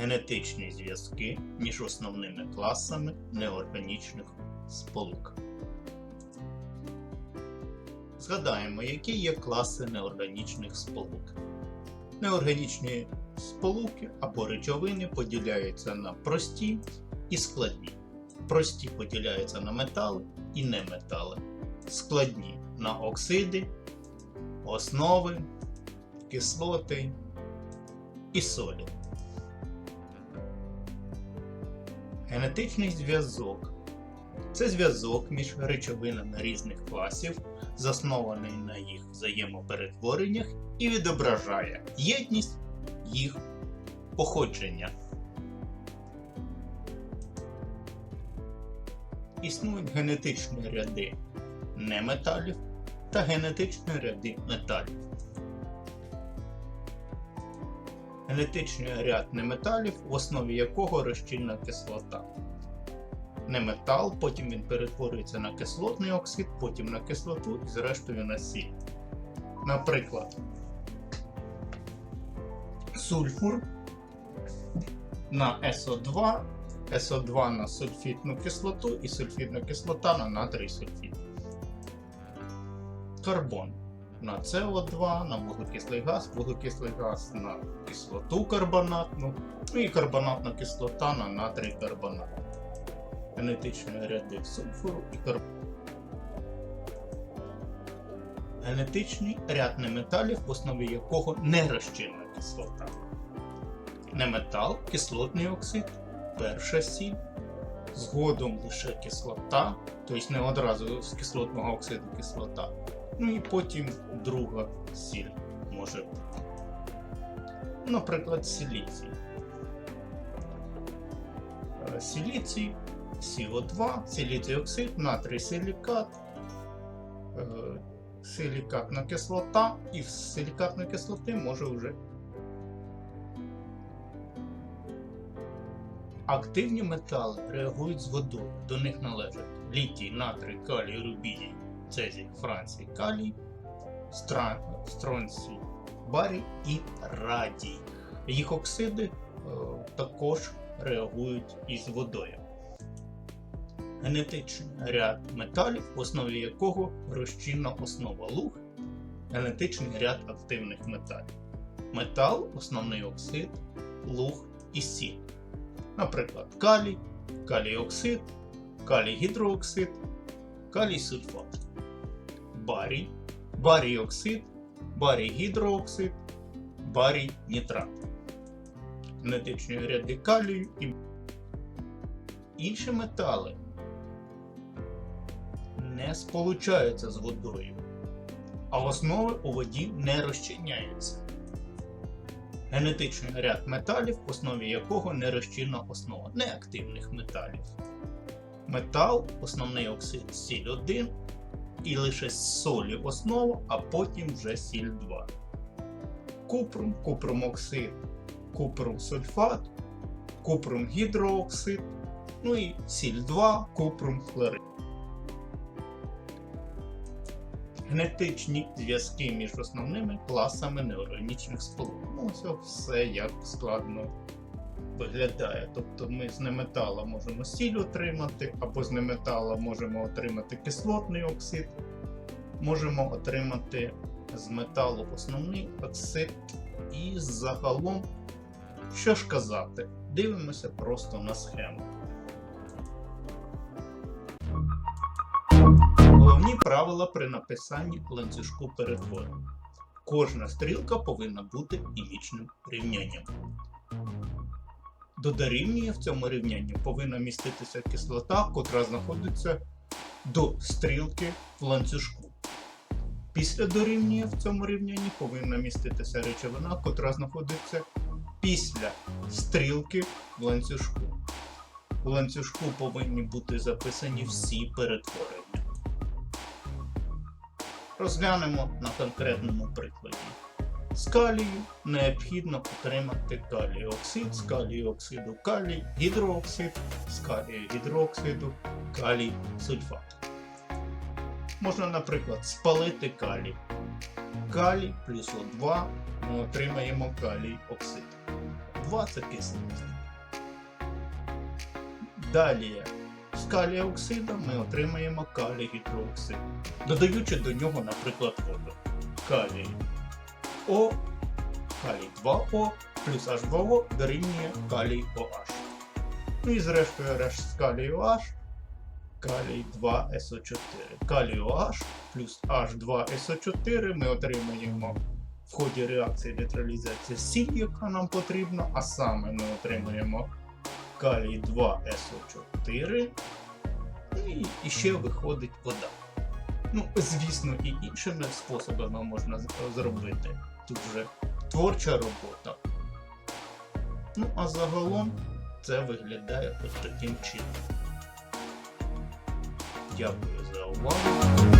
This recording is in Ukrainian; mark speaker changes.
Speaker 1: генетичні зв'язки між основними класами неорганічних сполук. Згадаємо, які є класи неорганічних сполук. Неорганічні сполуки або речовини поділяються на прості і складні. Прості поділяються на метали і неметали. Складні на оксиди, основи, кислоти і солі. Генетичний зв'язок це зв'язок між речовинами різних класів, заснований на їх взаємоперетвореннях і відображає єдність їх походження. Існують генетичні ряди неметалів та генетичні ряди металів. Генетичний ряд неметалів, в основі якого розчинна кислота. Неметал, потім він перетворюється на кислотний оксид, потім на кислоту і зрештою на сіль. Наприклад, сульфур на СО2, СО2 на сульфітну кислоту і сульфітна кислота на натрій сульфід. Карбон на СО2, на вуглекислий газ, вуглекислий газ на кислоту карбонатну, ну і карбонатна кислота на натрій карбонат. Генетичні ряди сульфуру і карбону. Генетичний ряд неметалів, в основі якого нерозчинна кислота. Неметал, кислотний оксид, перша сіль, згодом лише кислота, тобто не одразу з кислотного оксиду кислота. Ну і потім друга сіль може бути. Наприклад, силіцій. Е, Силіцій, СО2, силіцій оксид, натрій силікат, е, силікатна кислота, і з силікатної кислоти може вже. Активні метали реагують з водою. До них належать літій, натрій, калій, рубідій, цезій, францій, калій, стра- стронцій, барій і радій. Їх оксиди е, також реагують із водою. Генетичний ряд металів, в основі якого розчинна основа луг, генетичний ряд активних металів. Метал, основний оксид, луг і сіль. Наприклад, калій, калій оксид, калій гідрооксид, калій сульфат, барій, барій оксид, барій гідрооксид, барій нітрат. Генетичні ряди калію і інші метали не сполучаються з водою, а основи у воді не розчиняються. Генетичний ряд металів, в основі якого нерозчинна основа неактивних металів. Метал, основний оксид сіль 1 і лише солі основа, а потім вже сіль 2. Купрум, купрумоксид, купрум сульфат, купрум гідрооксид, ну і сіль 2, купрум хлорид. Генетичні зв'язки між основними класами неорганічних сполук. Ну, ось все як складно виглядає. Тобто ми з неметала можемо сіль отримати, або з неметала можемо отримати кислотний оксид, можемо отримати з металу основний оксид. І загалом, що ж казати, дивимося просто на схему. Головні правила при написанні ланцюжку перетворень. Кожна стрілка повинна бути лінічним рівнянням. До дорівнює в цьому рівнянні повинна міститися кислота, котра знаходиться до стрілки в ланцюжку. Після дорівнює в цьому рівнянні повинна міститися речовина, котра знаходиться після стрілки в ланцюжку. В ланцюжку повинні бути записані всі перетворення. Розглянемо на конкретному прикладі. З калію необхідно отримати калій оксид, з калію оксиду калій, гідрооксид, з калію гідрооксиду калій сульфат. Можна, наприклад, спалити калій. Калій плюс О2 ми отримаємо калій оксид. 2 це кисленість. Далі з калія оксида ми отримаємо калій гідрооксид, додаючи до нього, наприклад, воду. Калій О, калій 2О плюс H2O дорівнює калій OH. Ну і зрештою RH з калію OH, калій 2SO4. Калій OH плюс H2SO4 ми отримаємо в ході реакції нейтралізації сіль, яка нам потрібна, а саме ми отримаємо калій 2SO4 і, і ще виходить вода. Ну, звісно, і іншими способами можна зробити. Тут вже творча робота. Ну, а загалом це виглядає ось таким чином. Дякую за увагу.